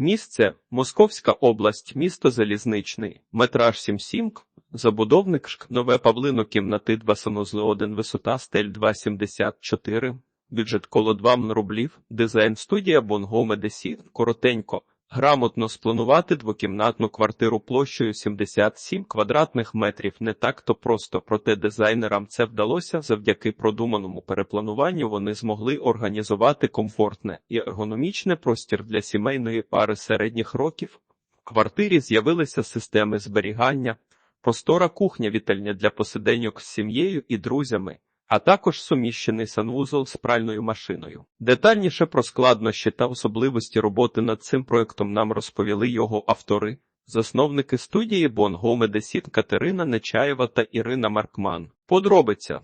Місце Московська область, місто Залізничний, метраж 77, забудовник ШК, Нове Павлино, кімнати 2 санузли 1, висота стель 2,74, бюджет коло 2 м рублів, дизайн студія Бонго Медесі, коротенько. Грамотно спланувати двокімнатну квартиру площею 77 квадратних метрів. Не так-то просто, проте дизайнерам це вдалося. Завдяки продуманому переплануванню вони змогли організувати комфортне і ергономічне простір для сімейної пари середніх років. В квартирі з'явилися системи зберігання, простора кухня вітальня для посиденьок з сім'єю і друзями, а також суміщений санвузол з пральною машиною. Детальніше про складнощі та особливості роботи над цим проектом нам розповіли його автори, засновники студії Бонго Медесін Катерина Нечаєва та Ірина Маркман. Подробиця.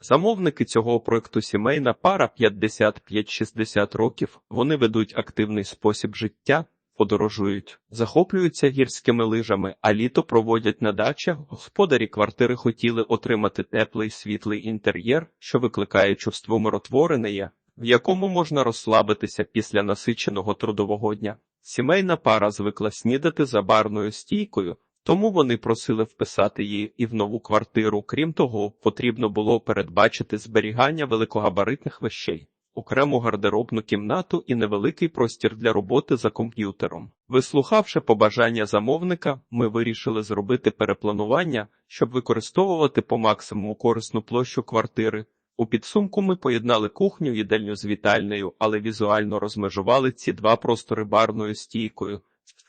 Замовники цього проекту сімейна пара 55-60 років. Вони ведуть активний спосіб життя, подорожують, захоплюються гірськими лижами, а літо проводять на дачах. Господарі квартири хотіли отримати теплий світлий інтер'єр, що викликає чувство умиротворене, в якому можна розслабитися після насиченого трудового дня. Сімейна пара звикла снідати за барною стійкою. Тому вони просили вписати її і в нову квартиру. Крім того, потрібно було передбачити зберігання великогабаритних вещей, окрему гардеробну кімнату і невеликий простір для роботи за комп'ютером. Вислухавши побажання замовника, ми вирішили зробити перепланування, щоб використовувати по максимуму корисну площу квартири. У підсумку ми поєднали кухню їдальню з вітальнею, але візуально розмежували ці два простори барною стійкою.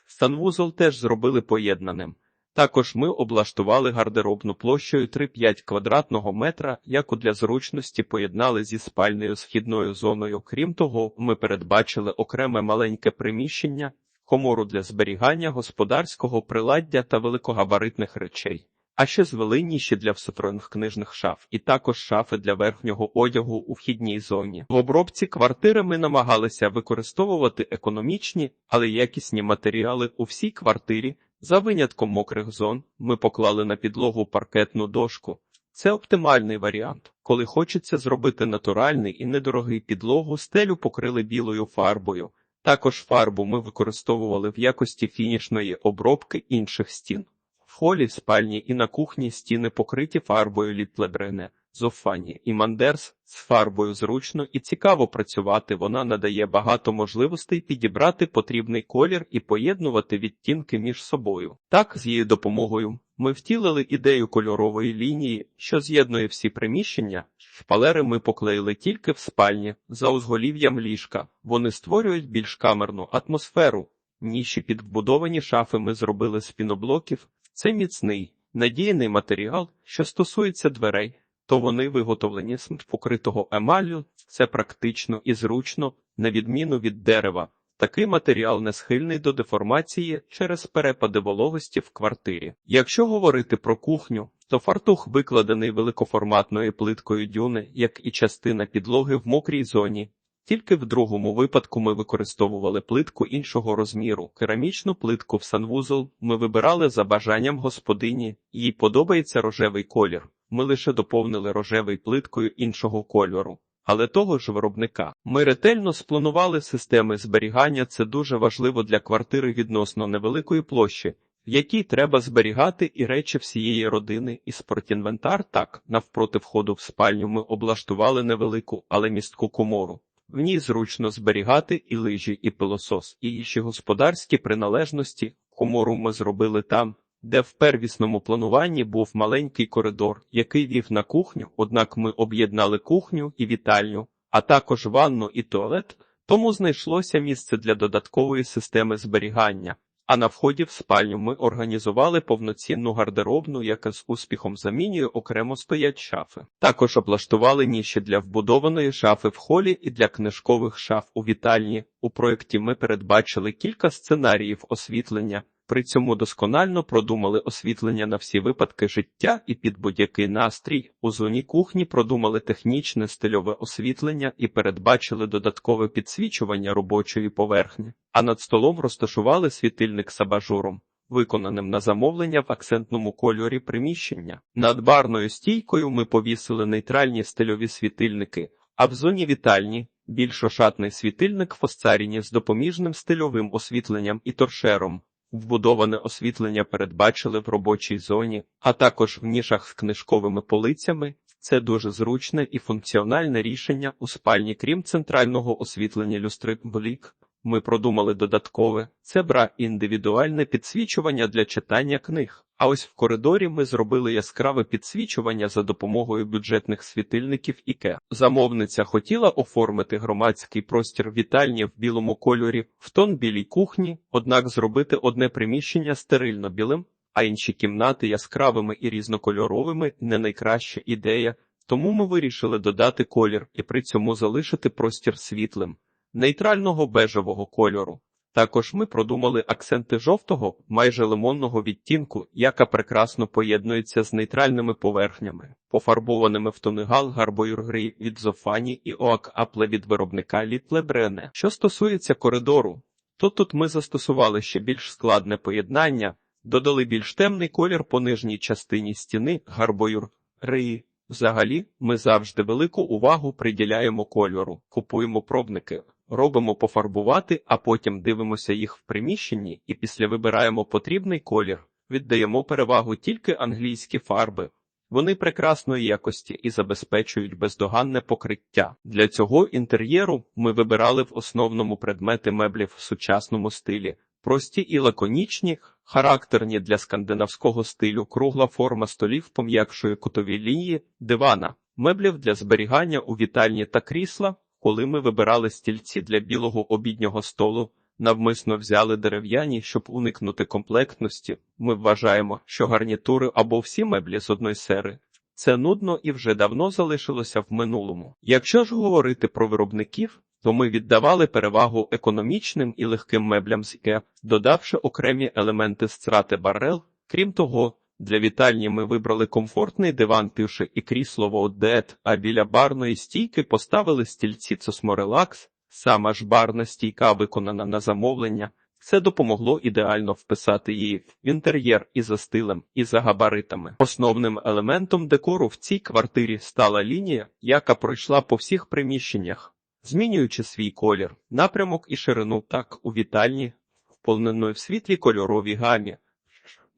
Санвузол теж зробили поєднаним. Також ми облаштували гардеробну площею 3-5 квадратного метра, яку для зручності поєднали зі спальною східною зоною. Крім того, ми передбачили окреме маленьке приміщення, комору для зберігання господарського приладдя та великогабаритних речей. А ще звели ніші для встроєних книжних шаф, і також шафи для верхнього одягу у вхідній зоні. В обробці квартири ми намагалися використовувати економічні, але якісні матеріали у всій квартирі. За винятком мокрих зон ми поклали на підлогу паркетну дошку. Це оптимальний варіант. Коли хочеться зробити натуральний і недорогий підлогу, стелю покрили білою фарбою. Також фарбу ми використовували в якості фінішної обробки інших стін. В холі, спальні і на кухні стіни покриті фарбою літлебрене, зофані і мандерс з фарбою зручно і цікаво працювати. Вона надає багато можливостей підібрати потрібний колір і поєднувати відтінки між собою. Так, з її допомогою ми втілили ідею кольорової лінії, що з'єднує всі приміщення. Шпалери ми поклеїли тільки в спальні за узголів'ям ліжка. Вони створюють більш камерну атмосферу. Ніші під вбудовані шафи ми зробили з піноблоків. Це міцний, надійний матеріал, що стосується дверей, то вони виготовлені з покритого емалю, це практично і зручно, на відміну від дерева. Такий матеріал не схильний до деформації через перепади вологості в квартирі. Якщо говорити про кухню, то фартух викладений великоформатною плиткою дюни, як і частина підлоги в мокрій зоні. Тільки в другому випадку ми використовували плитку іншого розміру. Керамічну плитку в санвузол ми вибирали за бажанням господині, їй подобається рожевий колір. Ми лише доповнили рожевий плиткою іншого кольору. Але того ж виробника ми ретельно спланували системи зберігання. Це дуже важливо для квартири відносно невеликої площі, в якій треба зберігати і речі всієї родини, і спортінвентар. Так, навпроти входу в спальню ми облаштували невелику, але містку комору. В ній зручно зберігати і лижі, і пилосос, і інші господарські приналежності. Комору ми зробили там, де в первісному плануванні був маленький коридор, який вів на кухню, однак ми об'єднали кухню і вітальню, а також ванну і туалет, тому знайшлося місце для додаткової системи зберігання. А на вході в спальню ми організували повноцінну гардеробну, яка з успіхом замінює окремо стоять шафи. Також облаштували ніші для вбудованої шафи в холі і для книжкових шаф у вітальні. У проєкті ми передбачили кілька сценаріїв освітлення. При цьому досконально продумали освітлення на всі випадки життя і під будь-який настрій. У зоні кухні продумали технічне стильове освітлення і передбачили додаткове підсвічування робочої поверхні, а над столом розташували світильник з абажуром, виконаним на замовлення в акцентному кольорі приміщення. Над барною стійкою ми повісили нейтральні стильові світильники, а в зоні вітальні більшошатний світильник Фосцаріні з допоміжним стильовим освітленням і торшером. Вбудоване освітлення передбачили в робочій зоні, а також в нішах з книжковими полицями. Це дуже зручне і функціональне рішення у спальні, крім центрального освітлення люстри блік. Ми продумали додаткове це бра індивідуальне підсвічування для читання книг. А ось в коридорі ми зробили яскраве підсвічування за допомогою бюджетних світильників іке. Замовниця хотіла оформити громадський простір вітальні в білому кольорі в тон білій кухні, однак зробити одне приміщення стерильно білим, а інші кімнати яскравими і різнокольоровими не найкраща ідея. Тому ми вирішили додати колір і при цьому залишити простір світлим нейтрального бежевого кольору. Також ми продумали акценти жовтого, майже лимонного відтінку, яка прекрасно поєднується з нейтральними поверхнями, пофарбованими в тони гал гарбоюргрі від Зофані і Оак Апле від виробника Літлебрене. Що стосується коридору, то тут ми застосували ще більш складне поєднання, додали більш темний колір по нижній частині стіни гарбоюргрі. Взагалі, ми завжди велику увагу приділяємо кольору, купуємо пробники, робимо пофарбувати, а потім дивимося їх в приміщенні і після вибираємо потрібний колір. Віддаємо перевагу тільки англійські фарби. Вони прекрасної якості і забезпечують бездоганне покриття. Для цього інтер'єру ми вибирали в основному предмети меблів в сучасному стилі, прості і лаконічні, характерні для скандинавського стилю, кругла форма столів пом'якшує кутові лінії, дивана, меблів для зберігання у вітальні та крісла. Коли ми вибирали стільці для білого обіднього столу, навмисно взяли дерев'яні, щоб уникнути комплектності. Ми вважаємо, що гарнітури або всі меблі з одної сери. Це нудно і вже давно залишилося в минулому. Якщо ж говорити про виробників, то ми віддавали перевагу економічним і легким меблям з IKEA, додавши окремі елементи страти барел. Крім того, для вітальні ми вибрали комфортний диван тиші і крісло Воудет, а біля барної стійки поставили стільці Цосморелакс. Сама ж барна стійка виконана на замовлення. Це допомогло ідеально вписати її в інтер'єр і за стилем, і за габаритами. Основним елементом декору в цій квартирі стала лінія, яка пройшла по всіх приміщеннях, змінюючи свій колір, напрямок і ширину так у вітальні, вполненої в світлій кольоровій гамі.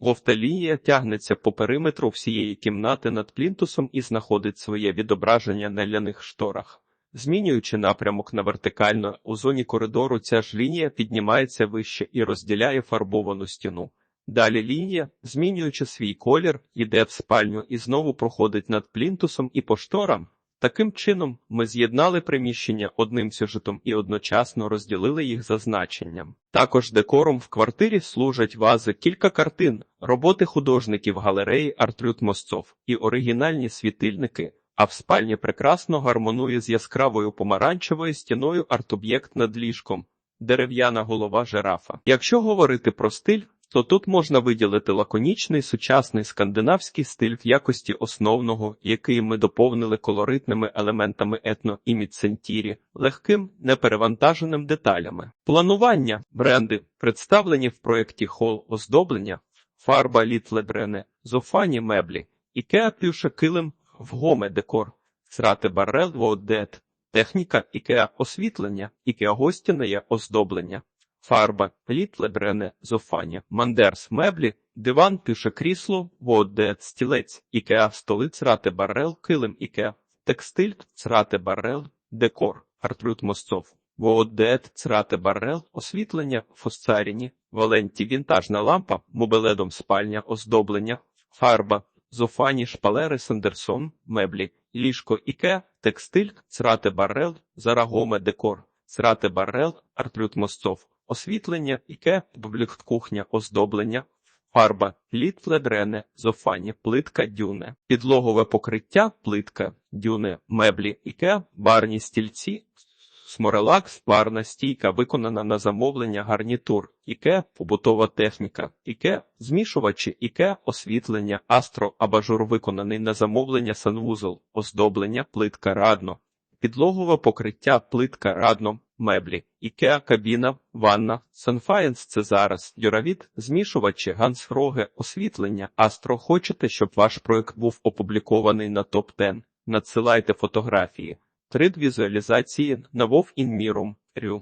Вовта лінія тягнеться по периметру всієї кімнати над плінтусом і знаходить своє відображення на ляних шторах. Змінюючи напрямок на вертикально, у зоні коридору ця ж лінія піднімається вище і розділяє фарбовану стіну. Далі лінія, змінюючи свій колір, йде в спальню і знову проходить над плінтусом і по шторам. Таким чином, ми з'єднали приміщення одним сюжетом і одночасно розділили їх за значенням. Також декором в квартирі служать вази кілька картин, роботи художників галереї Артрют Мосцов і оригінальні світильники, а в спальні прекрасно гармонує з яскравою помаранчевою стіною арт-об'єкт над ліжком, дерев'яна голова жирафа. Якщо говорити про стиль, то тут можна виділити лаконічний сучасний скандинавський стиль в якості основного, який ми доповнили колоритними елементами етно і мідсентірі, легким, неперевантаженим деталями. Планування бренди представлені в проєкті хол оздоблення, фарба літлебрене, зофані меблі, ікеа плюша килим, вгоме декор, срати барел воодет, техніка ікеа освітлення, ікеа гостяне оздоблення. Фарба, літлебрене, зофані, мандерс, меблі, диван, пише крісло, водет, стілець, ікеа, столиць, рате барел, килим, ікеа, текстиль, црате барел, декор, артрют мосцов, водет, црате барел, освітлення, фосцаріні, валенті, вінтажна лампа, мобеледом спальня, оздоблення, фарба, зофані, шпалери, сандерсон, меблі, ліжко, ікеа, текстиль, црате барел, зарагоме, декор, црате барел, артрют мосцов, освітлення, іке, кухня, оздоблення, фарба, лід фледрене, зофані, плитка дюне, підлогове покриття, плитка, дюне, меблі, іке, барні стільці, сморелакс, барна стійка, виконана на замовлення гарнітур, іке, побутова техніка, іке, змішувачі, іке, освітлення, астро, абажур виконаний на замовлення санвузол, оздоблення, плитка радно, підлогове покриття, плитка радно, меблі, ікеа, кабіна, ванна, Санфаєнс це зараз, Юравіт, змішувачі, гансфроги, освітлення, Астро. Хочете, щоб ваш проект був опублікований на топ 10 Надсилайте фотографії. Трид візуалізації на Вов Mirum.